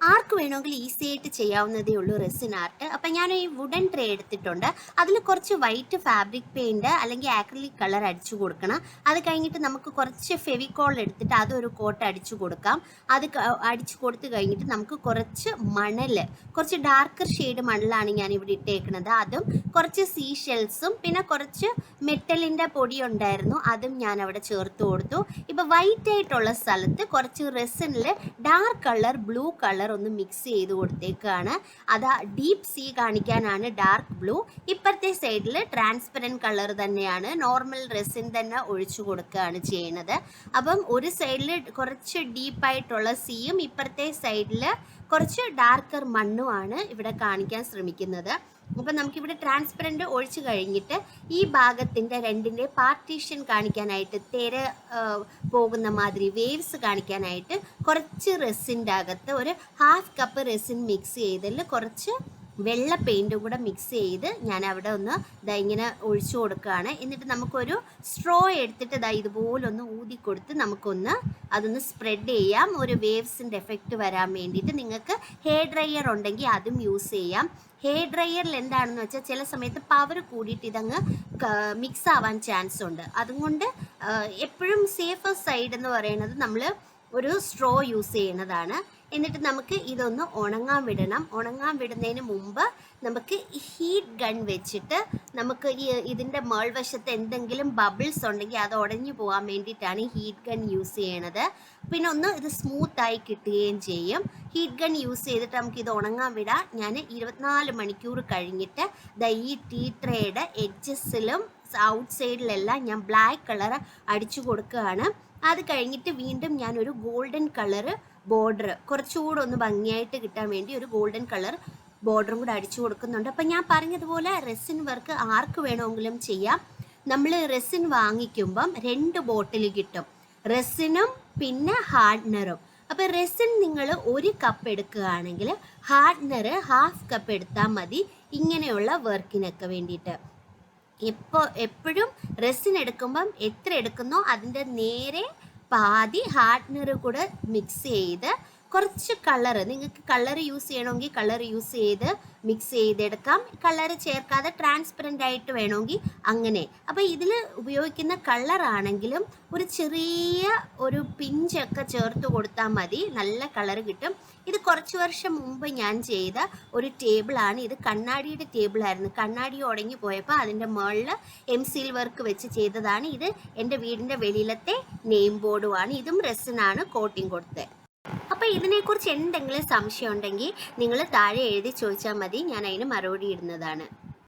ആർക്ക് വേണമെങ്കിലും ഈസി ആയിട്ട് ചെയ്യാവുന്നതേ ഉള്ളൂ റെസിൻ ആർട്ട് അപ്പം ഞാൻ ഈ വുഡൻ ട്രേ എടുത്തിട്ടുണ്ട്. അതിൽ കുറച്ച് വൈറ്റ് ഫാബ്രിക് പെയിന്റ് അല്ലെങ്കിൽ ആക്രിലിക് കളർ അടിച്ചു കൊടുക്കണം. അത് കഴിഞ്ഞിട്ട് നമുക്ക് കുറച്ച് ഫെവിക്കോൾ എടുത്തിട്ട് അതൊരു കോട്ട് അടിച്ചു കൊടുക്കാം. അത് അടിച്ചു കൊടുത്തു കഴിഞ്ഞിട്ട് നമുക്ക് കുറച്ച് മണൽ കുറച്ച് ഡാർക്കർ ഷെയ്ഡ് മണലാണ് ഞാൻ ഇവിടെ ഇട്ടേക്കുന്നത് അതും കുറച്ച് സീ ഷെൽസും പിന്നെ കുറച്ച് മെറ്റലിന്റെ പൊടി ഉണ്ടായിരുന്നു. അതും ഞാൻ അവിടെ ചേർത്ത് കൊടുത്തു. ഇപ്പം വൈറ്റ് ആയിട്ടുള്ള സ്ഥലത്ത് കുറച്ച് റെസിനിൽ ഡാർക്ക് കളർ ബ്ലൂ കളർ ഒന്ന് മിക്സ് ചെയ്ത് കൊടുത്തേക്കാണ്. അത് ഡീപ്പ് സീ കാണിക്കാനാണ് ഡാർക്ക് ബ്ലൂ ഇപ്പുറത്തെ സൈഡിൽ ട്രാൻസ്പെറന്റ് കളർ തന്നെയാണ്. നോർമൽ റെസിൻ തന്നെ ഒഴിച്ചു കൊടുക്കുകയാണ് ചെയ്യുന്നത്. അപ്പം ഒരു സൈഡിൽ കുറച്ച് ഡീപ്പായിട്ടുള്ള സീയും ഇപ്പുറത്തെ സൈഡിൽ കുറച്ച് ഡാർക്കർ മണ്ണുമാണ് ഇവിടെ കാണിക്കാൻ ശ്രമിക്കുന്നത്. അപ്പം നമുക്കിവിടെ ട്രാൻസ്പെറന്റ് ഒഴിച്ചു കഴിഞ്ഞിട്ട് ഈ ഭാഗത്തിന്റെ രണ്ടിന്റെ പാർട്ടീഷൻ കാണിക്കാനായിട്ട് തിര പോകുന്ന മാതിരി വേവ്സ് കാണിക്കാനായിട്ട് കുറച്ച് റെസിന്റെ അകത്ത് ഒരു ഹാഫ് കപ്പ് റെസിൻ മിക്സ് ചെയ്തതിൽ കുറച്ച് വെള്ള പെയിന്റും കൂടെ മിക്സ് ചെയ്ത് ഞാൻ അവിടെ ഒന്ന് ഇതാ ഇങ്ങനെ ഒഴിച്ചു കൊടുക്കുകയാണ്. എന്നിട്ട് നമുക്കൊരു സ്ട്രോ എടുത്തിട്ട് ഇതാ ഇതുപോലെ ഒന്ന് ഊതി കൊടുത്ത് നമുക്കൊന്ന് അതൊന്ന് സ്പ്രെഡ് ചെയ്യാം. ഒരു വേവ്സിന്റെ എഫക്റ്റ് വരാൻ വേണ്ടിയിട്ട് നിങ്ങൾക്ക് ഹെയർ ഡ്രയർ ഉണ്ടെങ്കിൽ അതും യൂസ് ചെയ്യാം. ഹെയർ ഡ്രയറിൽ എന്താണെന്ന് വെച്ചാൽ ചില സമയത്ത് പവർ കൂടിയിട്ട് ഇതങ്ങ് മിക്സ് ആവാൻ ചാൻസ് ഉണ്ട്. അതുകൊണ്ട് എപ്പോഴും സേഫർ സൈഡ് എന്ന് പറയുന്നത് നമ്മൾ ഒരു സ്ട്രോ യൂസ് ചെയ്യുന്നതാണ്. എന്നിട്ട് നമുക്ക് ഇതൊന്ന് ഉണങ്ങാൻ വിടണം. ഉണങ്ങാൻ വിടുന്നതിന് മുമ്പ് നമുക്ക് ഹീറ്റ് ഗൺ വെച്ചിട്ട് നമുക്ക് ഈ ഇതിന്റെ മേൾവശത്ത് എന്തെങ്കിലും ബബിൾസ് ഉണ്ടെങ്കിൽ അത് ഉടഞ്ഞു പോകാൻ വേണ്ടിയിട്ടാണ് ഹീറ്റ് ഗൺ യൂസ് ചെയ്യണത്. പിന്നെ ഒന്ന് ഇത് സ്മൂത്ത് ആയി കിട്ടുകയും ചെയ്യും. ഹീറ്റ് ഗൺ യൂസ് ചെയ്തിട്ട് നമുക്ക് ഇത് ഉണങ്ങാൻ വിടാം. ഞാൻ ഇരുപത്തിനാല് മണിക്കൂർ കഴിഞ്ഞിട്ട് ദ ഈ ടീ ട്രേയുടെ എഡ്ജസിലും ഔട്ട് സൈഡിലെല്ലാം ഞാൻ ബ്ലാക്ക് കളർ അടിച്ചു കൊടുക്കുകയാണ്. അത് കഴിഞ്ഞിട്ട് വീണ്ടും ഞാനൊരു ഗോൾഡൻ കളർ ബോർഡർ കുറച്ചുകൂടെ ഒന്ന് ഭംഗിയായിട്ട് കിട്ടാൻ വേണ്ടി ഒരു ഗോൾഡൻ കളർ ബോർഡറും കൂടെ അടിച്ചു കൊടുക്കുന്നുണ്ട്. അപ്പം ഞാൻ പറഞ്ഞതുപോലെ റെസിൻ വർക്ക് ആർക്ക് വേണമെങ്കിലും ചെയ്യാം. നമ്മൾ റെസിൻ വാങ്ങിക്കുമ്പം രണ്ട് ബോട്ടിൽ കിട്ടും. റെസിനും പിന്നെ ഹാർഡ്നറും അപ്പോൾ റെസിൻ നിങ്ങൾ ഒരു കപ്പ് എടുക്കുകയാണെങ്കിൽ ഹാർഡ്നർ ഹാഫ് കപ്പ് എടുത്താൽ മതി. ഇങ്ങനെയുള്ള വർക്കിനൊക്കെ വേണ്ടിയിട്ട്. എപ്പോൾ എപ്പോഴും റെസിൻ എടുക്കുമ്പം എത്ര എടുക്കുന്നോ അതിന്റെ നേരെ പാതി ഹാർഡ്നർ കൂടെ മിക്സ് ചെയ്ത് കുറച്ച് കളർ നിങ്ങൾക്ക് കളർ യൂസ് ചെയ്യണമെങ്കിൽ കളർ യൂസ് ചെയ്ത് മിക്സ് ചെയ്തെടുക്കാം. കളർ ചേർക്കാതെ ട്രാൻസ്പെറന്റ് ആയിട്ട് വേണമെങ്കിൽ അങ്ങനെ. അപ്പോൾ ഇതിൽ ഉപയോഗിക്കുന്ന കളറാണെങ്കിലും ഒരു ചെറിയ ഒരു പിഞ്ചൊക്കെ ചേർത്ത് കൊടുത്താൽ മതി. നല്ല കളർ കിട്ടും. ഇത് കുറച്ച് വർഷം മുമ്പ് ഞാൻ ചെയ്ത ഒരു ടേബിളാണ് ഇത് കണ്ണാടിയുടെ ടേബിളായിരുന്നു കണ്ണാടി ഉടങ്ങി പോയപ്പോൾ അതിന്റെ മുകളിൽ എം സിൽ വർക്ക് വെച്ച് ചെയ്തതാണ് ഇത്. എന്റെ വീടിന്റെ വെളിയിലത്തെ നെയിം ബോർഡുമാണ് ഇതും റെസിനാണ് കോട്ടിങ് കൊടുത്തത്. അപ്പോൾ ഇതിനെക്കുറിച്ച് എന്തെങ്കിലും സംശയം ഉണ്ടെങ്കിൽ നിങ്ങൾ താഴെ എഴുതി ചോദിച്ചാൽ മതി. ഞാൻ അതിന് മറുപടി ഇടുന്നതാണ്.